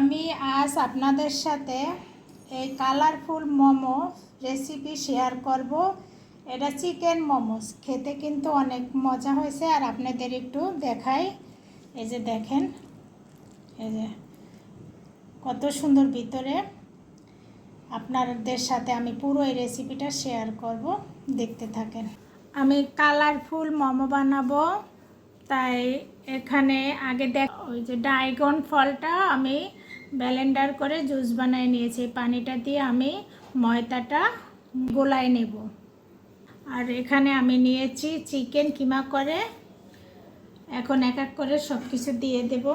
আমি আজ আপনাদের সাথে এই কালারফুল মোমো রেসিপি শেয়ার করব। এটা চিকেন মোমোস খেতে কিন্তু অনেক মজা হয়েছে, আর আপনাদের একটু দেখাই। এই যে দেখেন, এই যে কত সুন্দর ভিতরে আপনাদের সাথে আমি পুরো এই রেসিপিটা শেয়ার করব। দেখতে থাকেন। আমি কালারফুল মোমো বানাবো। তাই এখানে আগে দেখ, ওই যে ডাইগন ফলটা আমি ব্যালেন্ডার করে জুস বানিয়ে নিয়েছি। পানিটা দিয়ে আমি ময়দাটা গোলায় নেব। আর এখানে আমি নিয়েছি চিকেন কিমা করে। এখন এক এক করে সব কিছু দিয়ে দেব।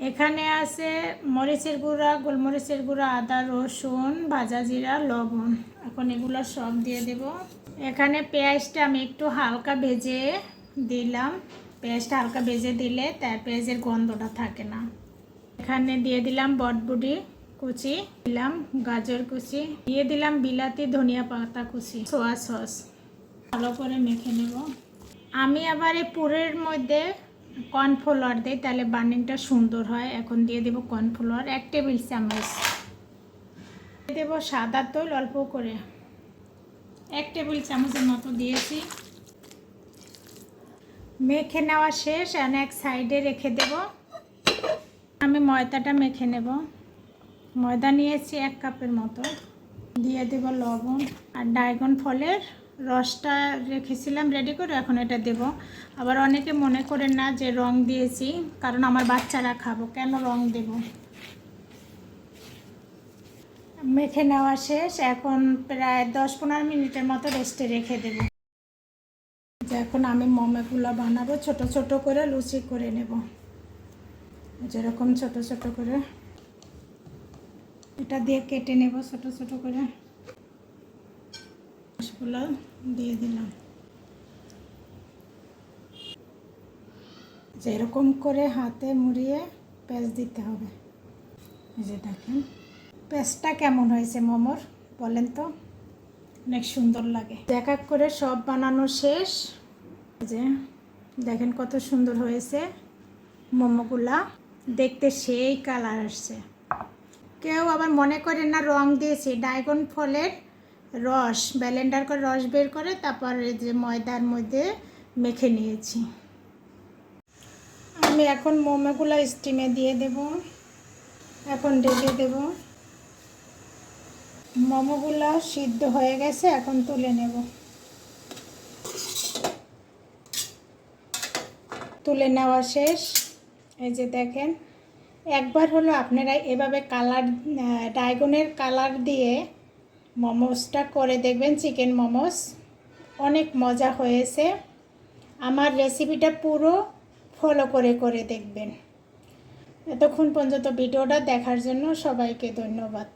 এখানে আছে মরিচের গুঁড়া, গোলমরিচের গুঁড়া, আদা, রসুন, ভাজা জিরা, লবণ। এখন এগুলো সব দিয়ে দেব। এখানে পেঁয়াজটা আমি একটু হালকা ভেজে দিলাম। পেঁয়াজটা হালকা ভেজে দিলে তার পেঁয়াজের গন্ধটা থাকে না। এখানে দিয়ে দিলাম বটবুডি কুচি, দিলাম গাজর কুচি, দিয়ে দিলাম বিলাতি ধনিয়া পাতা কুচি সোয়া সস ভালো করে মেখে নেব। আমি আবার এই পুরের মধ্যে কর্নফ্লাওয়ার দিই, তাহলে বার্নিংটা সুন্দর হয়। এখন দিয়ে দেবো কর্নফ্লাওয়ার, এক টেবিল চামচ। দিয়ে দেবো সাদা তৈল অল্প করে। এক টেবিল চামচের মতো দিয়েছি। মেখে নেওয়া শেষ আর এক সাইডে রেখে দেব। আমি ময়দাটা মেখে নেব। ময়দা নিয়েছি এক কাপের মতো। দিয়ে দেব লবণ আর ড্রাগন ফলের রসটা রেখেছিলাম রেডি করে, এখন এটা দেব। আবার অনেকে মনে করেন না যে রং দিয়েছি, কারণ আমার বাচ্চারা খাব। কেন রং দেব? মেখে নেওয়া শেষ। এখন প্রায় দশ পনেরো মিনিটের মতো রেস্টে রেখে দেবো। এখন আমি মোমোগুলো বানাবো, ছোট ছোট করে লুচি করে নেব। যেরকম ছোট ছোট করে। এটা দিয়ে কেটে নেব ছোট ছোট করে। মাছগুলো দিয়ে দিলাম। যেরকম করে হাতে মুড়িয়ে পেঁয়াজ দিতে হবে। যে দেখেন পেঁয়াজটা কেমন হয়েছে মোমোর, বলেন তো? অনেক সুন্দর লাগে। এক এক করে সব বানানো শেষ। যে দেখেন কত সুন্দর হয়েছে মোমোগুলা। দেখতে সেই কালার আসছে। কেউ আবার মনে করে না রং দিয়েছি। ডায়গন ফলের রস, ব্যালেন্ডার করে রস বের করে তারপর এই যে ময়দার মধ্যে মেখে নিয়েছি। আমি এখন মোমোগুলো স্টিমে দিয়ে দেব। এখন ঢেকে দেবো। মোমোগুলো সিদ্ধ হয়ে গেছে, এখন তুলে নেব। তুলে নেওয়া শেষ। এই যে দেখেন, একবার হলো আপনারা এভাবে কালার ডায়গনের কালার দিয়ে মোমোসটা করে দেখবেন, চিকেন মোমোস। অনেক মজা হয়েছে। আমার রেসিপিটা পুরো ফলো করে করে দেখবেন। এতক্ষণ পর্যন্ত ভিডিওটা দেখার জন্য সবাইকে ধন্যবাদ।